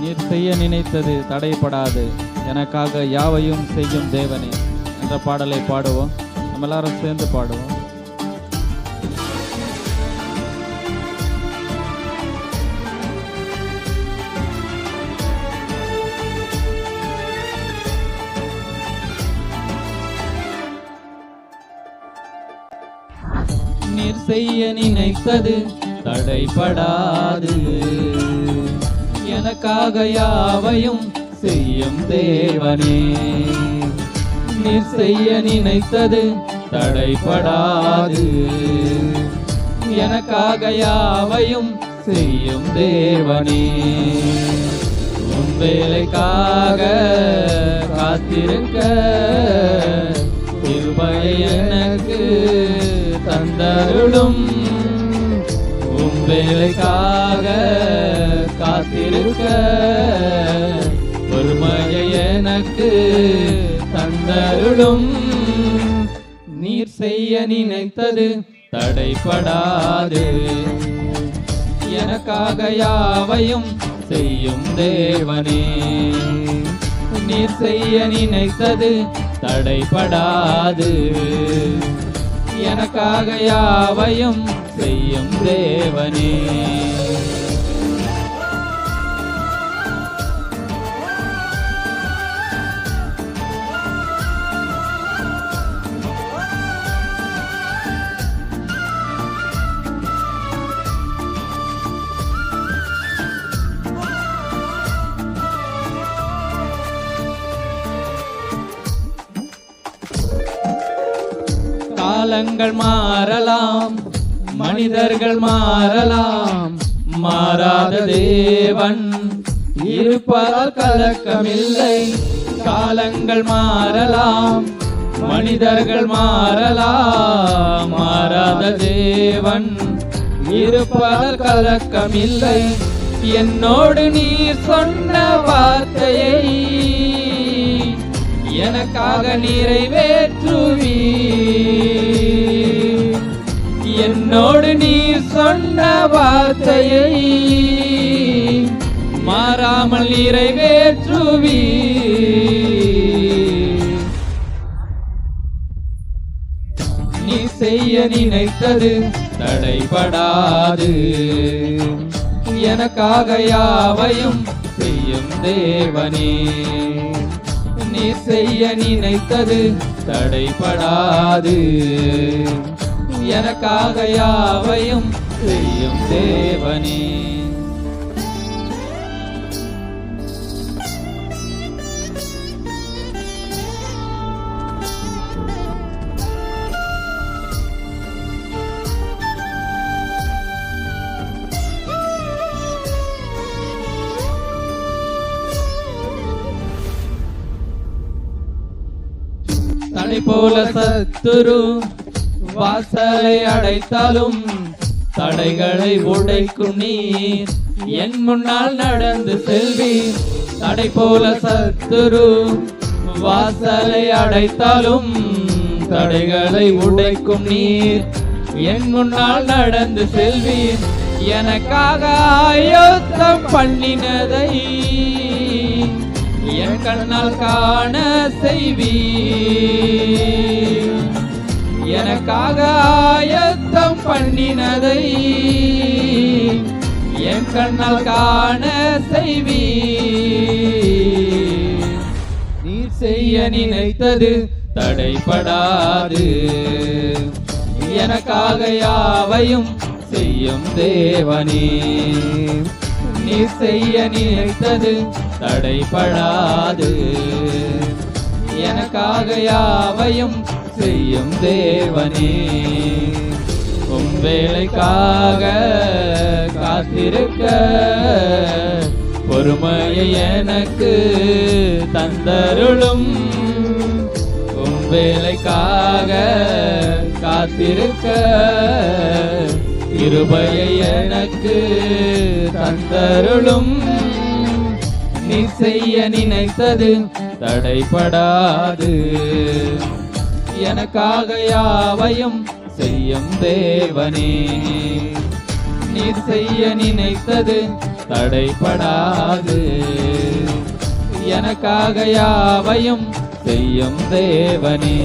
நீர் செய்ய நினைத்தது தடைப்படாது. எனக்காக யாவையும் செய்யும் தேவனே. என்ற பாடலை பாடுவோம். நம்ம எல்லாரும் சேர்ந்து பாடுவோம். நீர் செய்ய நினைத்தது தடைப்படாது. எனக்காக யாவையும் செய்யும் தேவனே. நீர் செய்ய நினைத்தது தடைபடாது. எனக்காக யாவையும் செய்யும் தேவனே. உன் வேலைக்காக காத்திருக்க கிருபையை எனக்கு தந்தருளும். வேலைக்காக காத்திருக்க பொறுமையை எனக்கு தந்தருளும். நீர் செய்ய நினைத்தது தடைப்படாது எனக்காக யாவையும் செய்யும் தேவனே. நீர் செய்ய நினைத்தது தடைப்படாது எனக்காக யாவையும் செய்யும் தேவனே. காலங்கள் மாறலாம். மனிதர்கள் மாறலாம். மாறாத தேவன் இருப்பதால் கலக்கமில்லை. காலங்கள் மாறலாம். மனிதர்கள் மாறலாம். மாறாத தேவன் இருப்பதால் கலக்கமில்லை. என்னோடு நீ சொன்ன வார்த்தையை எனக்காக நிறைவேற்றுவீ என்னோடு நீ சொன்ன வார்த்தையை மாறாமல் நிறைவேற்றுவி நீ செய்ய நினைத்தது தடைபடாது. எனக்காக யாவையும் செய்யும் தேவனே. நீ செய்ய நினைத்தது தடைபடாது. எனக்காக யாவையும் செய்யும் தேவனே. போல சத்துரு வாசலை அடைத்தாலும் தடைகளை உடைக்கும் நீர். என் முன்னால் நடந்து செல்வி தடை போல சத்துரு. வாசலை அடைத்தாலும் தடைகளை உடைக்கும் நீர். என் முன்னால் நடந்து செல்வீர். எனக்காக ஆயோத்தம் பண்ணினதை என் கண்ணால் காண செய்வீர். எனக்காக ஆயத்தம் பண்ணினதை என் கண்ணால் காண செய்வீர். நீர் செய்ய நினைத்தது தடைபடாது. எனக்காக யாவையும் செய்யும் தேவனே. நீ செய்ய நினைத்தது தடைபடாது. எனக்காக யாவையும் செய்யும் தேவனே. உம் வேலைக்காக காத்திருக்க பொறுமையை எனக்கு தந்தருளும். உம் வேலைக்காக காத்திருக்க இருபையை எனக்கு தந்தருளும். நீ செய்ய நினைத்தது தடைபடாது. எனக்காக யாவையும் செய்யும் தேவனே. நீர் செய்ய நினைத்தது தடைப்படாது எனக்காக யாவையும் செய்யும் தேவனே.